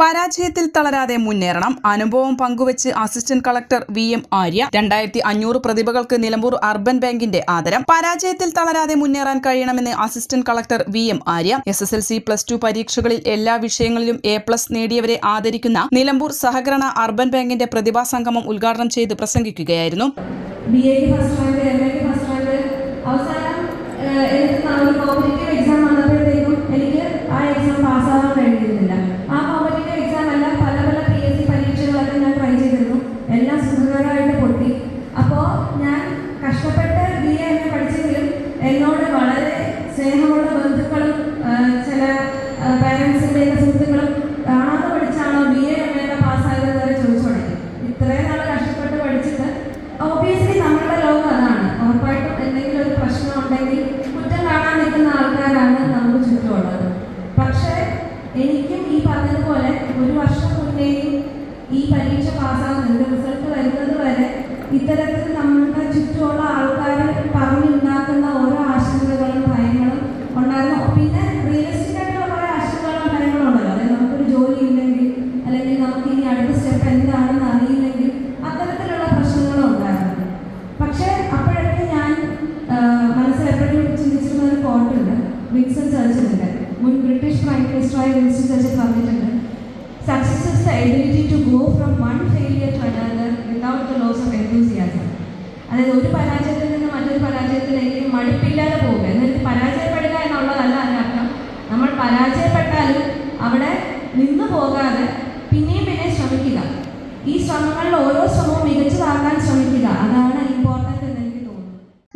പരാജയത്തിൽ തളരാതെ മുന്നേറണം. അനുഭവം പങ്കുവച്ച് assistant collector V M Arya. രണ്ടായിരത്തി അഞ്ഞൂറ് പ്രതിഭകൾക്ക് നിലമ്പൂർ അർബൻ ബാങ്കിന്റെ ആദരം. പരാജയത്തിൽ തളരാതെ മുന്നേറാൻ കഴിയണമെന്ന് assistant collector V M Arya. S S L C plus two പരീക്ഷകളിൽ എല്ലാ വിഷയങ്ങളിലും എ പ്ലസ് നേടിയവരെ ആദരിക്കുന്ന നിലമ്പൂർ സഹകരണ അർബൻ ബാങ്കിന്റെ പ്രതിഭാ സംഗമം ഉദ്ഘാടനം ചെയ്ത് പ്രസംഗിക്കുകയായിരുന്നു. എക്സാം വളരെ സ്നേഹമുള്ള ബന്ധുക്കളും ചില പാരൻസിന്റെ സുഹൃത്തുക്കളും കാണാതെ പഠിച്ചാണോ ബി എ എം എ പാസ്സായത് വരെ ചോദിച്ചു തുടങ്ങി ഇത്രയും നാൾ കഷ്ടപ്പെട്ട് പഠിച്ചിട്ട് ഓബിയസ്ലി നമ്മുടെ ലോകം അതാണ്. ഉറപ്പായിട്ടും എന്തെങ്കിലും ഒരു പ്രശ്നം ഉണ്ടെങ്കിൽ കുറ്റം കാണാൻ നിൽക്കുന്ന ആൾക്കാരാണ് നമുക്ക് ചുറ്റുമുള്ളത്. പക്ഷേ എനിക്കും ഈ പറഞ്ഞതുപോലെ ഒരു വർഷം മുന്നേയും ഈ പരീക്ഷ പാസ്സാകുന്നതിന്റെ റിസൾട്ട് വരുന്നത് വരെ ഇത്തരത്തിൽ പ്രൈം മിനിസ്റ്ററായ ചർച്ചിൽ പറഞ്ഞിട്ടുണ്ട് success is the ability to go from one failure to another without the loss of enthusiasm അതായത് ഒരു പരാജയത്തിൽ നിന്ന് മറ്റൊരു പരാജയത്തിലേക്ക് മടുപ്പില്ലാതെ പോവുക എന്നിട്ട് പരാജയപ്പെടുക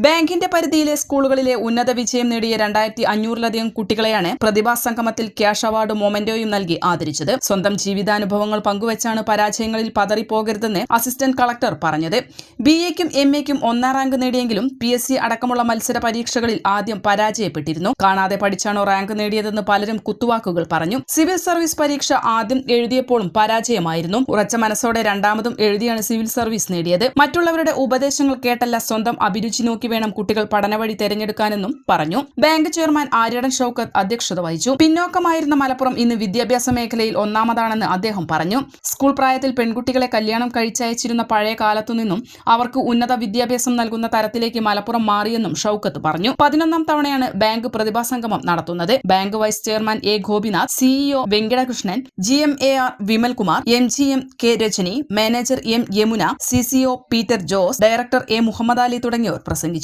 ബാങ്കിന്റെ പരിധിയിലെ സ്കൂളുകളിലെ ഉന്നത വിജയം നേടിയ രണ്ടായിരത്തി അഞ്ഞൂറിലധികം കുട്ടികളെയാണ് പ്രതിഭാ സംഗമത്തിൽ ക്യാഷ് അവാർഡ് മൊമെന്റോയും നൽകി ആദരിച്ചത്. സ്വന്തം ജീവിതാനുഭവങ്ങൾ പങ്കുവച്ചാണ് പരാജയങ്ങളിൽ പതറിപ്പോകരുതെന്ന് അസിസ്റ്റന്റ് കളക്ടർ പറഞ്ഞത്. ബി എക്കും എം എക്കും ഒന്നാം റാങ്ക് നേടിയെങ്കിലും പി എസ് സി അടക്കമുള്ള മത്സര പരീക്ഷകളിൽ ആദ്യം പരാജയപ്പെട്ടിരുന്നു. കാണാതെ പഠിച്ചാണോ റാങ്ക് നേടിയതെന്ന് പലരും കുത്തുവാക്കുകൾ പറഞ്ഞു. സിവിൽ സർവീസ് പരീക്ഷ ആദ്യം എഴുതിയപ്പോഴും പരാജയമായിരുന്നു. ഉറച്ച മനസ്സോടെ രണ്ടാമതും എഴുതിയാണ് സിവിൽ സർവീസ് നേടിയത്. മറ്റുള്ളവരുടെ ഉപദേശങ്ങൾ കേട്ടല്ല സ്വന്തം അഭിരുചി നോക്കി വേണം കുട്ടികൾ പഠനവഴി തെരഞ്ഞെടുക്കാനെന്നും പറഞ്ഞു. ബാങ്ക് ചെയർമാൻ ആര്യടൻ ഷൌക്കത്ത് അധ്യക്ഷത വഹിച്ചു. പിന്നോക്കമായിരുന്ന മലപ്പുറം ഇന്ന് വിദ്യാഭ്യാസ മേഖലയിൽ ഒന്നാമതാണെന്ന് അദ്ദേഹം പറഞ്ഞു. സ്കൂൾ പ്രായത്തിൽ പെൺകുട്ടികളെ കല്യാണം കഴിച്ചയച്ചിരുന്ന പഴയ കാലത്തുനിന്നും അവർക്ക് ഉന്നത വിദ്യാഭ്യാസം നൽകുന്ന തരത്തിലേക്ക് മലപ്പുറം മാറിയെന്നും ഷൌക്കത്ത് പറഞ്ഞു. പതിനൊന്നാം തവണയാണ് ബാങ്ക് പ്രതിഭാ സംഗമം നടത്തുന്നത്. Bank vice chairman A Gopinath CEO Venkatakrishnan G M A R Vimalkumar M G M K Rajani manager M Yamuna CCO Peter Jose director A Mohammed Ali തുടങ്ങിയവർ പ്രസംഗിച്ചു.